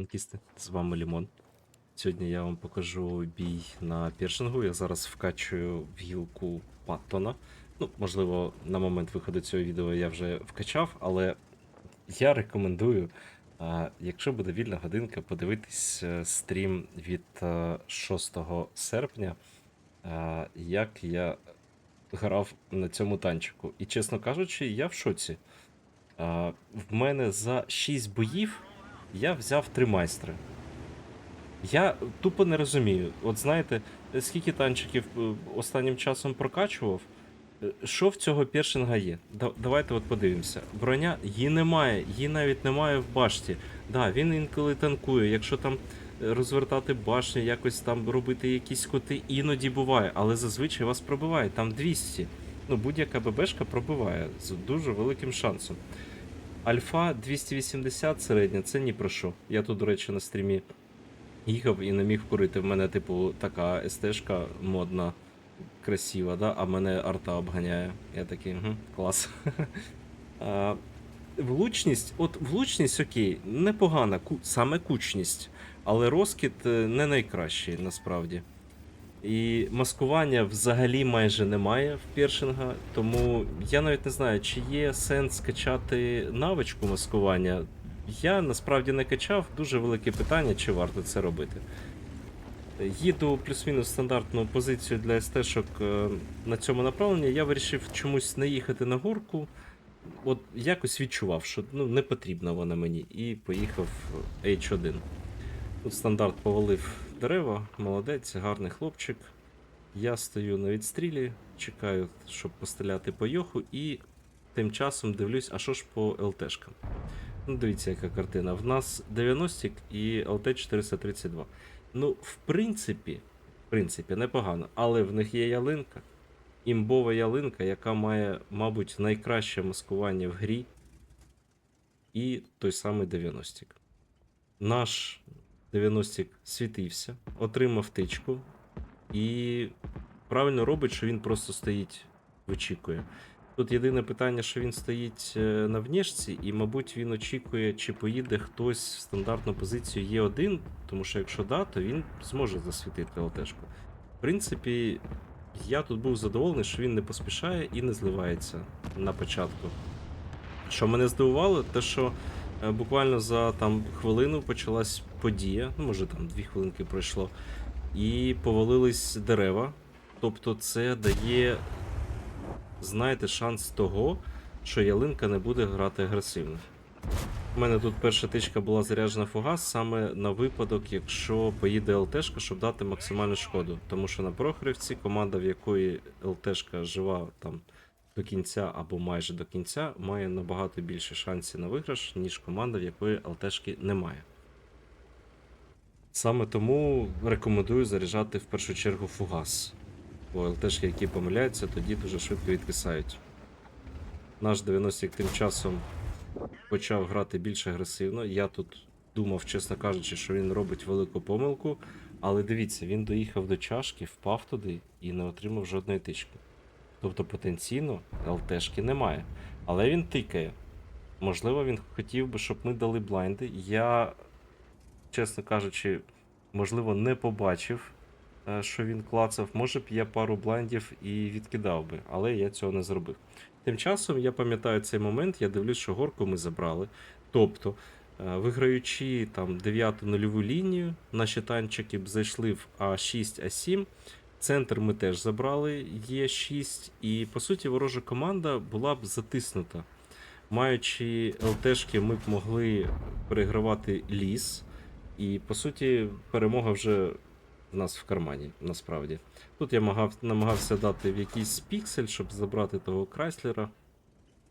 танкісти, з вами Лімон. Сьогодні я вам покажу бій на піршингу. Я зараз вкачую в гілку Паттона. Ну, можливо, на момент виходу цього відео я вже вкачав, але я рекомендую, якщо буде вільна годинка, подивитись е, стрім від е, 6 серпня, як я грав на цьому танчику. І чесно кажучи, я в шоці. В мене за 6 боїв я взяв 3 майстри. Я тупо не розумію. От знаєте, скільки танчиків е, останнім часом прокачував, е, що в цього першинга є? Да- давайте от подивимося. Броня її немає, її навіть немає в башті. Да, він інколи танкує. Якщо там е, розвертати башню, якось там робити якісь коти, іноді буває, але зазвичай вас пробиває. Там 200. Ну, будь-яка ББшка пробиває з дуже великим шансом. Альфа 280 середня, це ні про що. Я тут, до речі, на стрімі їхав і не міг курити. В мене, типу, така СТшка модна, красива, да? а мене арта обганяє. Я такий, угу, клас. влучність, от влучність окей, непогана, саме кучність, але розкид е, не найкращий насправді. І маскування взагалі майже немає в першинга, тому я навіть не знаю, чи є сенс качати навичку маскування. Я насправді не качав, дуже велике питання, чи варто це робити. Їду плюс-мінус стандартну позицію для СТ-шок е, на цьому направленні. Я вирішив чомусь не їхати на горку. От якось відчував, що ну, не потрібна вона мені, і поїхав H1. Тут стандарт повалив дерева, молодець, гарний хлопчик. Я стою на відстрілі, чекаю, щоб постріляти по йоху, і тим часом дивлюсь, а що ж по ЛТшкам. Ну, дивіться, яка картина. В нас 90 і ЛТ 432. Ну, в принципі, в принципі, непогано, але в них є ялинка. Імбова ялинка, яка має, мабуть, найкраще маскування в грі. І той самий 90 Наш 90 світився, отримав тичку і правильно робить, що він просто стоїть, вичікує. Тут єдине питання, що він стоїть е, на внешці, і, мабуть, він очікує, чи поїде хтось в стандартну позицію Е1, тому що якщо да, то він зможе засвітити ЛТшку. В принципі, я тут був задоволений, що він не поспішає і не зливається на початку. Що мене здивувало, те, що е, буквально за там хвилину почалась подія, ну може там дві хвилинки пройшло, і повалились дерева. Тобто це дає, знаєте, шанс того, що ялинка не буде грати агресивно. У мене тут перша тичка була заряджена фугас саме на випадок, якщо поїде ЛТшка, щоб дати максимальну шкоду. Тому що на Прохорівці команда, в якої ЛТшка жива там до кінця або майже до кінця, має набагато більше шансів на виграш, ніж команда, в якої ЛТшки немає. Саме тому рекомендую заряджати в першу чергу фугас. Бо ЛТшки, які помиляються, тоді дуже швидко відкисають. Наш 90 тим часом почав грати більш агресивно. Я тут думав, чесно кажучи, що він робить велику помилку. Але дивіться, він доїхав до чашки, впав туди і не отримав жодної тички. Тобто потенційно ЛТшки немає. Але він тикає. Можливо, він хотів би, щоб ми дали блайнди. Я, чесно кажучи, можливо, не побачив, е, що він клацав. Може б я пару блайндів і відкидав би, але я цього не зробив. Тим часом я пам'ятаю цей момент, я дивлюсь, що горку ми забрали. Тобто, е, виграючи там 9 нульову лінію, наші танчики б зайшли в А6, А7. Центр ми теж забрали, Є6, і по суті ворожа команда була б затиснута. Маючи ЛТшки, ми б могли перегравати ліс, і по суті перемога вже в нас в кармані, насправді. Тут я магав, намагався дати в якийсь піксель, щоб забрати того Крайслера.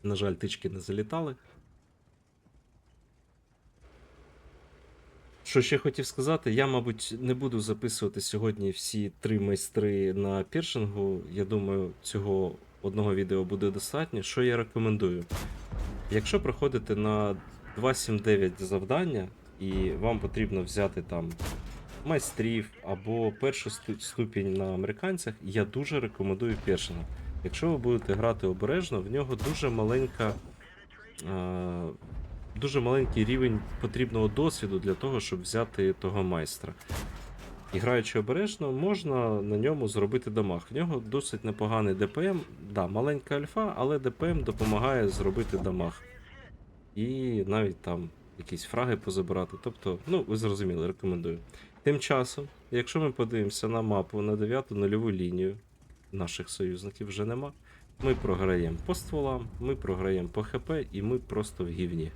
На жаль, тички не залітали. Що ще хотів сказати, я, мабуть, не буду записувати сьогодні всі три майстри на піршингу. Я думаю, цього одного відео буде достатньо. Що я рекомендую? Якщо проходите на 279 завдання, і вам потрібно взяти там майстрів або першу ступінь на американцях, я дуже рекомендую першинга. Якщо ви будете грати обережно, в нього дуже маленька. е, дуже маленький рівень потрібного досвіду для того, щоб взяти того майстра. І граючи обережно, можна на ньому зробити дамаг. В нього досить непоганий ДПМ. Да, маленька альфа, але ДПМ допомагає зробити дамаг. І навіть там якісь фраги позабирати. Тобто, ну, ви зрозуміли, рекомендую. Тим часом, якщо ми подивимося на мапу на 9 нульову лінію, наших союзників вже нема. Ми програємо по стволам, ми програємо по ХП і ми просто в гівні.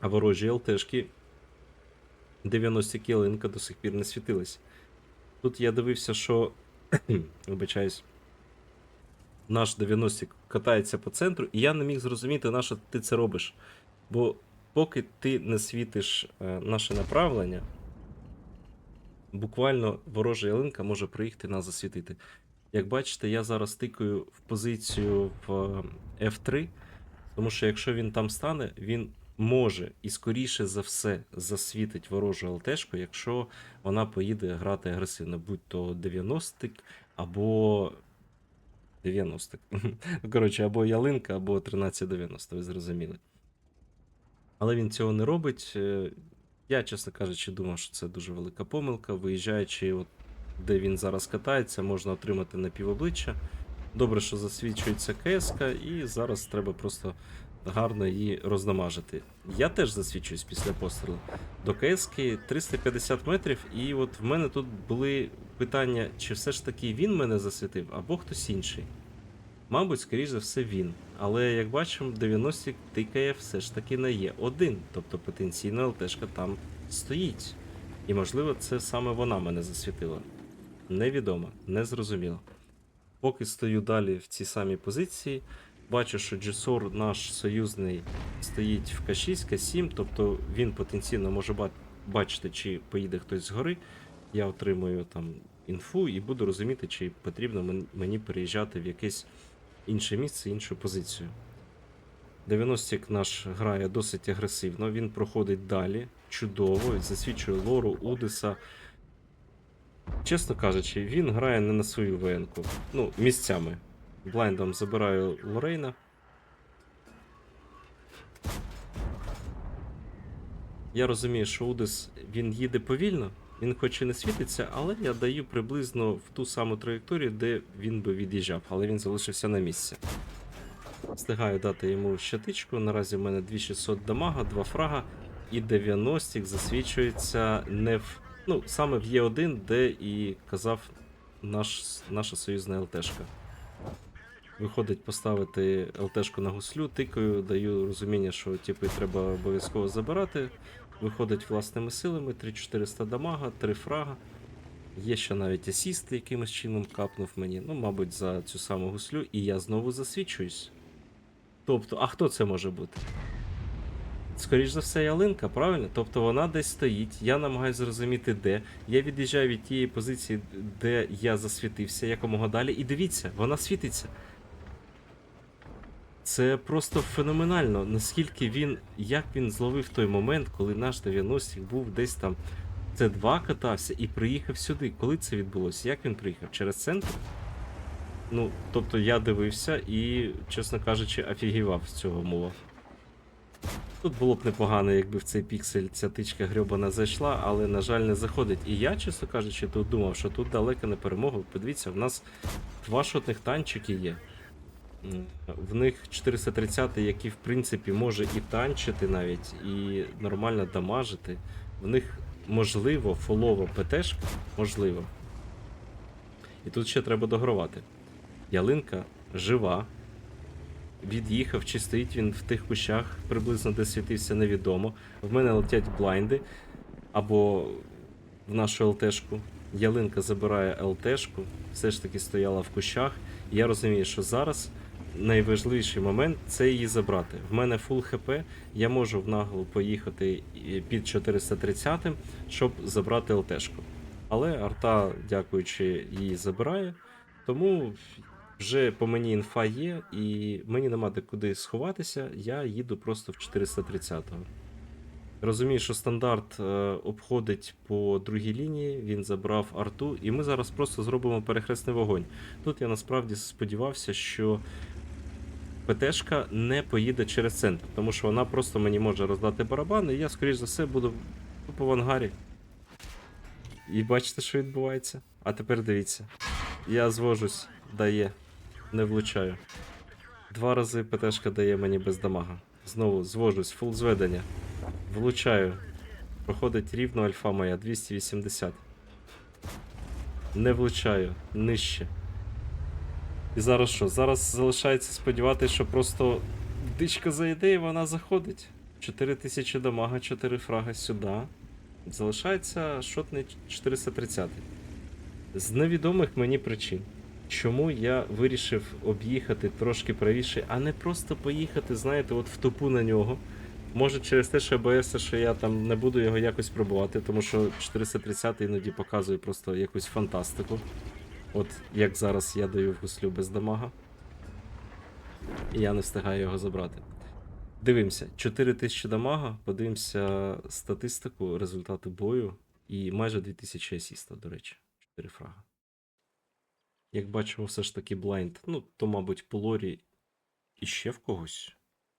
А ворожі ЛТшки 90 кілинка до сих пір не світились. Тут я дивився, що. Вибачаюсь. Наш 90 катається по центру, і я не міг зрозуміти, на що ти це робиш. Бо поки ти не світиш е, наше направлення, буквально ворожа ялинка може приїхати нас засвітити. Як бачите, я зараз тикаю в позицію в е, F3, тому що якщо він там стане, він може і скоріше за все засвітить ворожу ЛТшку, якщо вона поїде грати агресивно, будь то 90 або 90. Коротше, або ялинка, або 1390, ви зрозуміли. Але він цього не робить. Е, Я, чесно кажучи, думав, що це дуже велика помилка. Виїжджаючи, от, де він зараз катається, можна отримати напівобличчя. Добре, що засвідчується КСК, і зараз треба просто гарно її роздамажити. Я теж засвідчуюсь після пострілу. До КСК 350 метрів, і от в мене тут були питання, чи все ж таки він мене засвітив, або хтось інший. Мабуть, скоріш за все, він. Але як бачимо, 90 тикає все ж таки не є один. Тобто потенційно ЛТшка там стоїть. І можливо, це саме вона мене засвітила. Невідомо, незрозуміло. Поки стою далі в цій самій позиції, бачу, що Джесор наш союзний стоїть в К6, К7, тобто він потенційно може бачити, чи поїде хтось згори. Я отримую там інфу і буду розуміти, чи потрібно мені переїжджати в якесь інше місце, іншу позицію. 90 наш грає досить агресивно, він проходить далі, чудово, засвідчує лору, Удиса. Чесно кажучи, він грає не на свою воєнку. Ну, місцями. Блайндом забираю Лорейна. Я розумію, що Удис він їде повільно, він хоч і не світиться, але я даю приблизно в ту саму траєкторію, де він би від'їжджав, але він залишився на місці. Встигаю дати йому щитичку. Наразі в мене 2600 дамага, 2 фрага, і 90 засвідчується не в. Ну, саме в Є1, де і казав наш, наша союзна ЛТшка. Виходить поставити ЛТшку на гуслю, тикаю, даю розуміння, що типи треба обов'язково забирати. Виходить власними силами, 3400 дамага, 3 фрага. Є ще навіть асіст якимось чином капнув мені. Ну, мабуть, за цю саму гуслю, і я знову засвідчуюсь. Тобто, а хто це може бути? Скоріш за все, ялинка, правильно? Тобто вона десь стоїть, я намагаюся зрозуміти, де. Я від'їжджаю від тієї позиції, де я засвітився якомога далі. І дивіться, вона світиться. Це просто феноменально, наскільки він. Як він зловив той момент, коли наш 90 був десь там. Це 2 катався і приїхав сюди. Коли це відбулося? Як він приїхав? Через центр? Ну, тобто я дивився і, чесно кажучи, офігівав з цього мова. Тут було б непогано, якби в цей піксель ця тичка грьобана зайшла, але, на жаль, не заходить. І я, чесно кажучи, тут думав, що тут далеко не перемога. Подивіться, в нас два шотних танчики є. В них 430, який, в принципі, може і танчити навіть, і нормально дамажити. В них можливо фолова ПТшка, можливо. І тут ще треба догравати. Ялинка жива. Від'їхав, чи стоїть він в тих кущах, приблизно де світився, невідомо. В мене летять блайнди або в нашу ЛТшку. Ялинка забирає ЛТшку, все ж таки стояла в кущах. І я розумію, що зараз найважливіший момент це її забрати. В мене фул ХП, я можу в наглу поїхати під 430, щоб забрати ЛТшку. Але арта, дякуючи, її забирає. Тому вже по мені інфа є, і мені нема де куди сховатися, я їду просто в 430-го. Розумію, що стандарт е, обходить по другій лінії, він забрав арту, і ми зараз просто зробимо перехресний вогонь. Тут я насправді сподівався, що ПТшка не поїде через центр, тому що вона просто мені може роздати барабан, і я, скоріш за все, буду тупо в ангарі. І бачите, що відбувається? А тепер дивіться. Я звожусь, дає, не влучаю. Два рази ПТшка дає мені без дамага. Знову звожусь, фул зведення. Влучаю. Проходить рівно альфа моя 280. Не влучаю, нижче. І зараз що? Зараз залишається сподіватися, що просто дичка зайде і вона заходить. 4000 дамага, 4 фрага сюди. Залишається шотний 430. З невідомих мені причин. Чому я вирішив об'їхати трошки правіше, а не просто поїхати, знаєте, от в тупу на нього. Може через те, що я боявся, що я там не буду його якось пробувати, тому що 430 іноді показує просто якусь фантастику. От як зараз я даю гуслю без дамага. І я не встигаю його забрати. Дивимося, 4000 дамага, подивимося статистику, результати бою і майже 2000 асіста, до речі, 4 фрага. Як бачимо, все ж таки блайнд. Ну, то, мабуть, по лорі і ще в когось.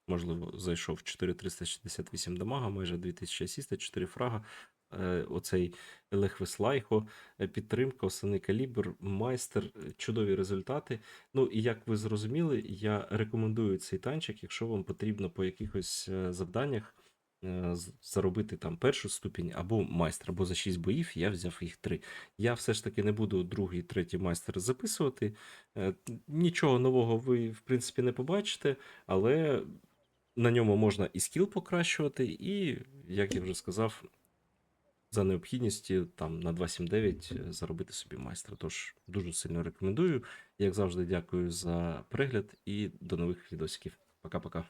Можливо, зайшов 4368 дамага, майже 2000 асіста, 4 фрага. Е, оцей Елех Веслайхо, е, підтримка, основний калібр, майстер, е, чудові результати. Ну і як ви зрозуміли, я рекомендую цей танчик, якщо вам потрібно по якихось завданнях заробити там першу ступінь або майстер, або за 6 боїв я взяв їх 3. Я все ж таки не буду другий, третій майстер записувати. Нічого нового ви, в принципі, не побачите, але на ньому можна і скіл покращувати, і, як я вже сказав, за необхідністю там на 2.7.9 заробити собі майстра. Тож дуже сильно рекомендую. Як завжди, дякую за перегляд і до нових відосиків. Пока-пока.